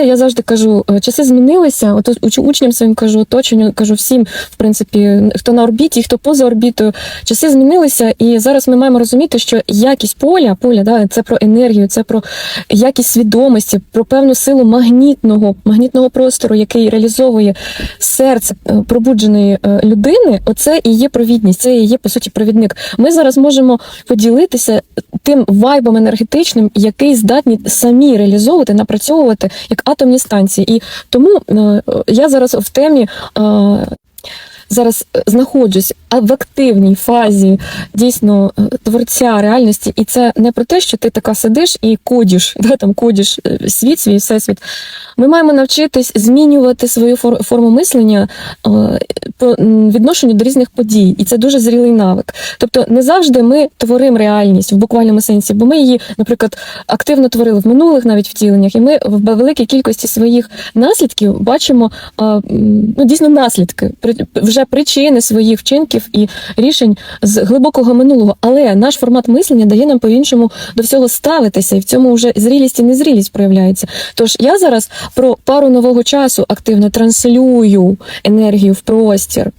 Я завжди кажу, е, часи змінилися. От учням своїм кажу, оточенню кажу всім, в принципі, хто на орбіті, хто поза орбітою. Часи змінилися, і зараз ми маємо розуміти, що якість поля, поля, да, це про енергію, це про якість свідомості, про певну силу магнітного, магнітного простору, який реалізовує серце е, пробудженої е, людини. Оце і є провідність, це і є по суті провідник. Ми зараз можемо поділитися тим вайбом енергетичним, який здатні самі реалізовувати, напрацьовувати як атомні станції. І тому е, я зараз в темі. е, Зараз знаходжусь в активній фазі дійсно е, творця реальності, і це не про те, що ти така сидиш і кодіш, да, там кодіш е, світ, свій всесвіт. Ми маємо навчитись змінювати свою фор- форму мислення е, по відношенню до різних подій, і це дуже зрілий навик. Тобто не завжди ми творимо реальність в буквальному сенсі, бо ми її, наприклад, активно творили в минулих навіть втіленнях, і ми в великій кількості своїх наслідків бачимо ну, дійсно наслідки, вже причини своїх вчинків і рішень з глибокого минулого. Але наш формат мислення дає нам по-іншому до всього ставитися, і в цьому вже зрілість і незрілість проявляється. Тож я зараз про пару нового часу активно транслюю енергію в простір.